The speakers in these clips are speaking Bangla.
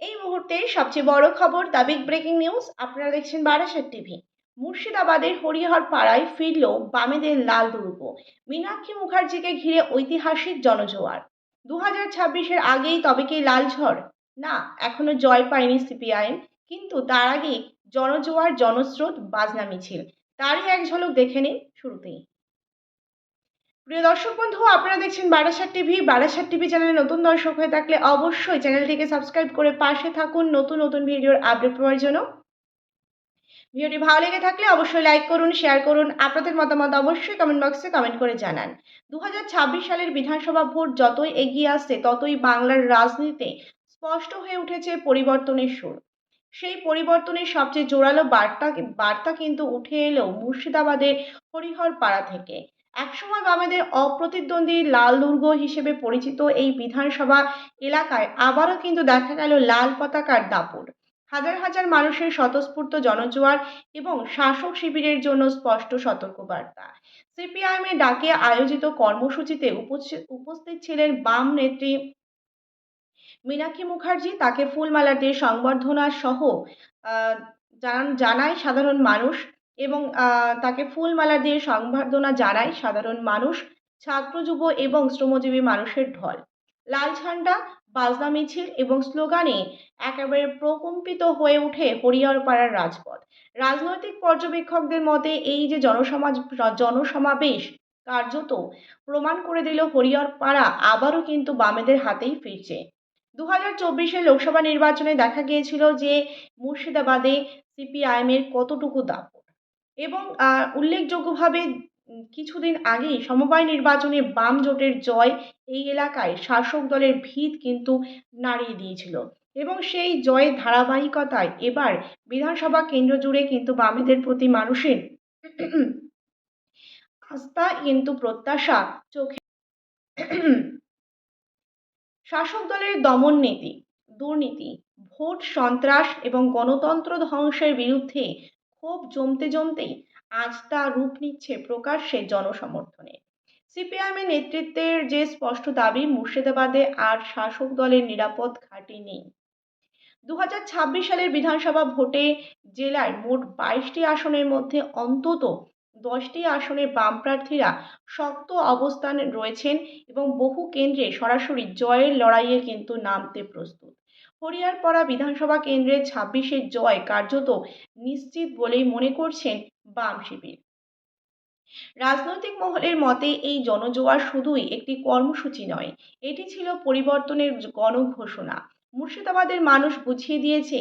এই মুহূর্তে সবচেয়ে বড় খবর দ্য বিগ ব্রেকিং নিউজ, আপনারা দেখছেন বারাসাত টিভি। মুর্শিদাবাদের হরিহর পাড়ায় ফিরল বামেদের লাল দুর্গ। মীনাক্ষী মুখার্জিকে ঘিরে ঐতিহাসিক জনজোয়ার। দু হাজার ছাব্বিশের আগেই তবে কি লাল ঝড়? না, এখনও জয় পায়নি সিপিআইএম, কিন্তু তার আগে জনজোয়ার, জনস্রোত, বাজনা মিছিল। তারই এক ঝলক দেখে নিন শুরুতেই। প্রিয় দর্শক বন্ধু, আপনারা দেখছেন বারাসাত টিভি। বারাসাত টিভি চ্যানেলে নতুন দর্শক হয়ে থাকলে অবশ্যই চ্যানেলটিকে সাবস্ক্রাইব করে পাশে থাকুন নতুন নতুন ভিডিওর আপডেট পাওয়ার জন্য। ভিডিওটি ভালো লেগে থাকলে অবশ্যই লাইক করুন, শেয়ার করুন, আপনাদের মতামত অবশ্যই কমেন্ট বক্সে কমেন্ট করে জানান। দু হাজার ছাব্বিশ সালের বিধানসভা ভোট যতই এগিয়ে আসছে, ততই বাংলার রাজনীতিতে স্পষ্ট হয়ে উঠেছে পরিবর্তনের সুর। সেই পরিবর্তনের সবচেয়ে জোরালো বার্তা বার্তা কিন্তু উঠে এলো মুর্শিদাবাদের হরিহর পাড়া থেকে। একসময় বামেদের অপ্রতিদ্বন্দ্বী লাল দুর্গ হিসেবে পরিচিত এই বিধানসভা এলাকায় আবারও কিন্তু দেখা গেল লাল পতাকার দাপট। হাজার হাজার মানুষের স্বতঃস্ফূর্ত জনজোয়ার এবং শাসক শিবিরের জন্য স্পষ্ট সতর্কবার্তা। সিপিআইএমের ডাকে আয়োজিত কর্মসূচিতে উপস্থিত ছিলেন বাম নেত্রী মীনাক্ষী মুখার্জি। তাকে ফুলমালা দিয়ে সংবর্ধনা সহ জানান জানায় সাধারণ মানুষ। এবং তাকে ফুলমালা দিয়ে সংবর্ধনা জানায় সাধারণ মানুষ, ছাত্র যুব এবং শ্রমজীবী মানুষের ঢল। লাল ঝান্ডা, বাজনা মিছিল এবং স্লোগানে একেবারে প্রকম্পিত হয়ে ওঠে হরিহরপাড়ার রাজপথ। রাজনৈতিক পর্যবেক্ষকদের মতে এই যে জনসমাজ, জনসমাবেশ কার্যত প্রমাণ করে দিল হরিহরপাড়া আবারও কিন্তু বামেদের হাতেই ফিরছে। দু হাজার লোকসভা নির্বাচনে দেখা গিয়েছিল যে মুর্শিদাবাদে সিপিআইএমের কতটুকু দাপট। এবং উল্লেখযোগ্যভাবে কিছুদিন আগেই সমবায় নির্বাচনে বাম জোটের জয় এই এলাকায় শাসক দলের ভিত কিন্তু নাড়িয়ে দিয়েছিল। এবং সেই জয়ের ধারাবাহিকতায় এবার বিধানসভা কেন্দ্র জুড়ে কিন্তু বামেদের প্রতি মানুষের আস্থা কিন্তু প্রত্যাশা চোখে শাসক দলের দমন নীতি, দুর্নীতি, ভোট সন্ত্রাস এবং গণতন্ত্র ধ্বংসের বিরুদ্ধে ক্ষোভ জমতে জমতেই আজ তা রূপ নিচ্ছে প্রকাশ্যে জনসমর্থনে। সিপিআইএমের নেতৃত্বের যে স্পষ্ট দাবি, মুর্শিদাবাদে আর শাসক দলের নিরাপদ ঘাঁটি নেই। দু হাজার ছাব্বিশ সালের বিধানসভা ভোটে জেলার মোট বাইশটি আসনের মধ্যে অন্তত দশটি আসনে বাম প্রার্থীরা শক্ত অবস্থানে রয়েছেন এবং বহু কেন্দ্রে সরাসরি জয়ের লড়াইয়ে কিন্তু নামতে প্রস্তুত। হরিয়ারপাড়া বিধানসভা কেন্দ্রের ছাব্বিশের জয় কার্যত নিশ্চিত বলেই মনে করছেন বাম শিবির। রাজনৈতিক মহলের মতে এই জনজোয়ার শুধুই একটি কর্মসূচি নয়, এটি ছিল পরিবর্তনের গণঘোষণা। মুর্শিদাবাদের মানুষ বুঝিয়ে দিয়েছে,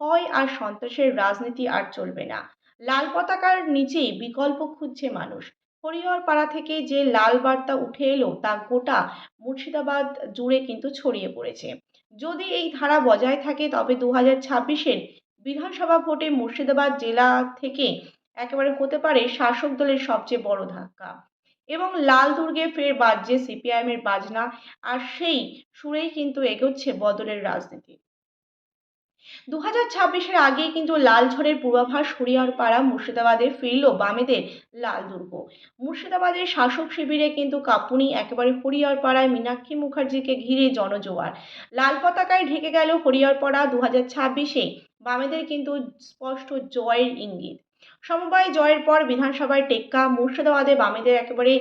ভয় আর সন্ত্রাসের রাজনীতি আর চলবে না। লাল পতাকার নিচেই বিকল্প খুঁজছে মানুষ। হরিহরপাড়া থেকে যে লাল বার্তা উঠে এলো তা গোটা মুর্শিদাবাদ জুড়ে কিন্তু ছড়িয়ে পড়েছে। যদি এই ধারা বজায় থাকে, তবে দু হাজার ছাব্বিশের বিধানসভা ভোটে মুর্শিদাবাদ জেলা থেকে একেবারে হতে পারে শাসক দলের সবচেয়ে বড় ধাক্কা। এবং লাল দুর্গে ফের বাজছে সিপিআইএমের বাজনা, আর সেই সুরেই কিন্তু এগোচ্ছে বদলের রাজনীতি। দু হাজার ছাব্বিশের আগেই কিন্তু লাল ঝড়ের পূর্বাভাস হরিহরপাড়া মুর্শিদাবাদে ফিরল বামেদের লাল দুর্গ। মুর্শিদাবাদের শাসক শিবিরে কিন্তু কাঁপুনি একেবারে হরিহরপাড়ায় মীনাক্ষী মুখার্জিকে ঘিরে জনজোয়ার। লাল পতাকায় ঢেকে গেল হরিহরপাড়া দু হাজার ছাব্বিশে, বামেদের কিন্তু স্পষ্ট জয়ের ইঙ্গিত। সমবায় জয়ের পর বিধানসভায় টেক্কা, মুর্শিদাবাদে বামেদের একেবারে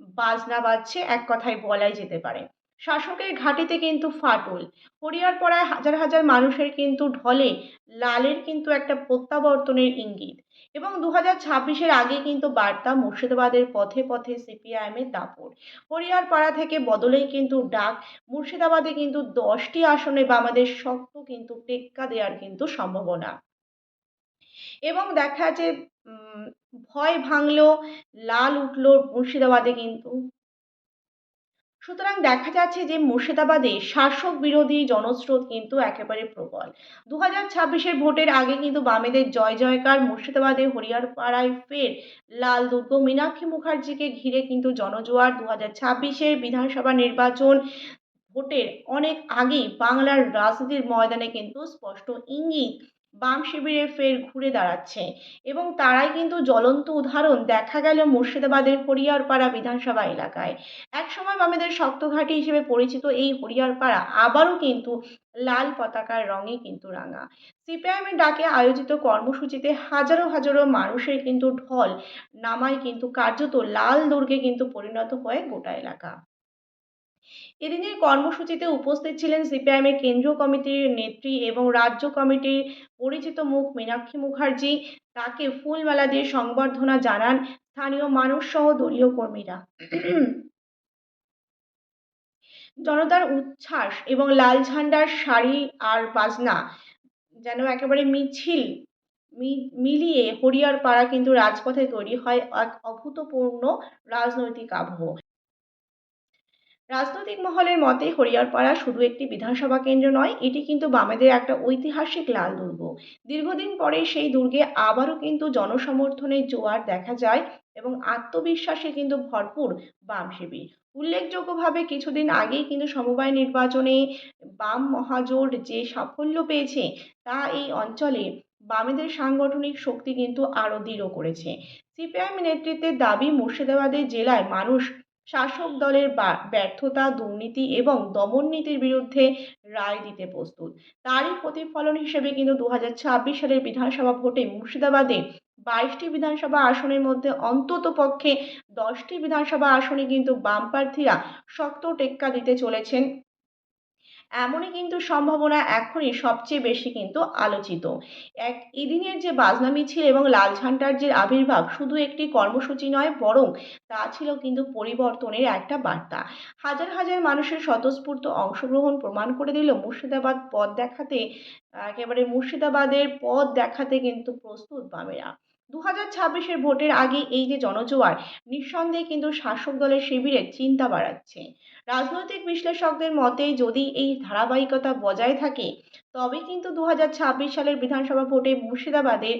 বাজনা বাজছে, এক কথায় বলাই যেতে পারে। শাসকের ঘাঁটিতে কিন্তু ফাটল। হরিহরপাড়ায় হাজার হাজার মানুষের কিন্তু ঢলে লালের কিন্তু একটা প্রত্যাবর্তনের ইঙ্গিত। এবং দু হাজার ছাব্বিশের আগে কিন্তু বার্তা মুর্শিদাবাদের পথে পথে সিপিআইএমের দাপট। হরিহরপাড়া থেকে বদলেই কিন্তু ডাক মুর্শিদাবাদে কিন্তু দশটি আসনে বামাদের শক্ত কিন্তু টেক্কা দেওয়ার কিন্তু সম্ভাবনা। এবং দেখা উম, ভয় ভাঙলো লাল উঠল মুর্শিদাবাদে কিন্তু সুতরাং দেখা যাচ্ছে যে মুর্শিদাবাদে শাসক বিরোধী জনস্রোত কিন্তু একেবারে প্রবল। দু হাজার ছাব্বিশের ভোটের আগে কিন্তু বামেদের জয় জয়কার মুর্শিদাবাদে হরিয়ারপাড়ায় ফের লাল দুর্গ মীনাক্ষী মুখার্জিকে ঘিরে কিন্তু জনজোয়ার। দু হাজার ছাব্বিশের বিধানসভা নির্বাচন ভোটের অনেক আগেই বাংলার রাজনীতির ময়দানে কিন্তু স্পষ্ট ইঙ্গিত বাম শিবিরে ফের ঘুরে দাঁড়াচ্ছে। এবং তারাই কিন্তু জ্বলন্ত উদাহরণ। দেখা গেল মুর্শিদাবাদের হরিয়ারপাড়া বিধানসভা এলাকায়। একসময় বামেদের শক্ত ঘাঁটি হিসেবে পরিচিত এই হরিয়ারপাড়া আবারও কিন্তু লাল পতাকার রঙে কিন্তু রাঙা। সিপিআইএমের ডাকে আয়োজিত কর্মসূচিতে হাজারো হাজারো মানুষের কিন্তু ঢল নামায় কিন্তু কার্যত লাল দুর্গে কিন্তু পরিণত হয় গোটা এলাকা। এদিনের কর্মসূচিতে উপস্থিত ছিলেন সিপিআইএমের কেন্দ্রীয় কমিটির নেত্রী এবং রাজ্য কমিটির পরিচিত মুখ মীনাক্ষী মুখার্জি। তাকে ফুলমালা দিয়ে সংবর্ধনা জানান স্থানীয় মানুষ সহ দলীয় কর্মীরা। জনতার উচ্ছ্বাস এবং লাল ঝান্ডার শাড়ি আর বাজনা যেন একেবারে মিছিল মিলিয়ে হরিয়ারপাড়া কিন্তু রাজপথে তৈরি হয় এক অভূতপূর্ণ রাজনৈতিক আবহ। রাজনৈতিক মহলের মতে হরিয়ারপাড়া শুধু একটি বিধানসভা কেন্দ্র নয়, এটি কিন্তু বামেদের একটা ঐতিহাসিক লাল দুর্গ। দীর্ঘদিন পরে সেই দুর্গে আবারও কিন্তু জনসমর্থনের জোয়ার দেখা যায় এবং আত্মবিশ্বাসে কিন্তু ভরপুর বাম শিবির। উল্লেখযোগ্যভাবে কিছুদিন আগেই কিন্তু সমবায় নির্বাচনে বাম মহাজোট যে সাফল্য পেয়েছে, তা এই অঞ্চলে বামেদের সাংগঠনিক শক্তি কিন্তু আরও দৃঢ় করেছে। সিপিআইএম নেতৃত্বের দাবি মুর্শিদাবাদের জেলায় মানুষ শাসক দলের ব্যর্থতা, দুর্নীতি এবং দমননীতির বিরুদ্ধে রায় দিতে প্রস্তুত। তারই প্রতিফলন হিসেবে কিন্তু দু হাজার ছাব্বিশ সালের বিধানসভা ভোটে মুর্শিদাবাদে বাইশটি বিধানসভা আসনের মধ্যে অন্তত পক্ষে দশটি বিধানসভা আসনে কিন্তু বাম প্রার্থীরা শক্ত টেক্কা দিতে চলেছেন এমনই কিন্তু সম্ভাবনা এখনই সবচেয়ে বেশি কিন্তু আলোচিত। এক এদিনের যে বাজনা মিছিল এবং লাল ঝান্ডার যে আবির্ভাব শুধু একটি কর্মসূচি নয়, বরং তা ছিল কিন্তু পরিবর্তনের একটা বার্তা। হাজার হাজার মানুষের স্বতঃস্ফূর্ত অংশগ্রহণ প্রমাণ করে দিল মুর্শিদাবাদ পথ দেখাতে, একেবারে মুর্শিদাবাদের পথ দেখাতে কিন্তু প্রস্তুত বামেরা। দু হাজার ছাব্বিশের ভোটের আগে এই যে জনজোয়ার, নিঃসন্দেহে কিন্তু শাসক দলের শিবিরে চিন্তা বাড়াচ্ছে। রাজনৈতিক বিশ্লেষকদের মতে, যদি এই ধারাবাহিকতা বজায় থাকে, তবে কিন্তু দু হাজার ছাব্বিশ সালের বিধানসভা ভোটে মুর্শিদাবাদের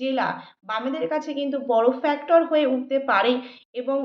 জেলা বামেদের কাছে কিন্তু বড় ফ্যাক্টর হয়ে উঠতে পারে এবং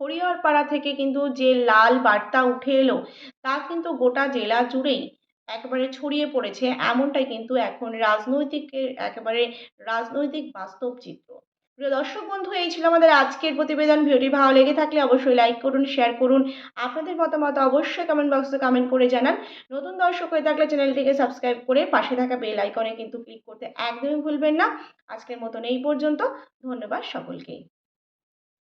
হরিহরপাড়া থেকে কিন্তু যে লাল বার্তা উঠে এলো, তা কিন্তু গোটা জেলা জুড়েই একেবারে ছড়িয়ে পড়েছে এমনটাই কিন্তু এখন রাজনৈতিকের একেবারে রাজনৈতিক বাস্তব চিত্র প্রিয় দর্শক বন্ধু, এই ছিল আমাদের আজকের প্রতিবেদন। ভিডিওটি ভালো লেগে থাকলে অবশ্যই লাইক করুন শেয়ার করুন। আপনাদের মতামত অবশ্যই কমেন্ট বক্সে কমেন্ট করে জানান। নতুন দর্শক হয়ে থাকলে চ্যানেলটিকে সাবস্ক্রাইব করে পাশে থাকা বেল আইকনে কিন্তু ক্লিক করতে একদমই ভুলবেন না। আজকের মতন এই পর্যন্ত। ধন্যবাদ সকলকেই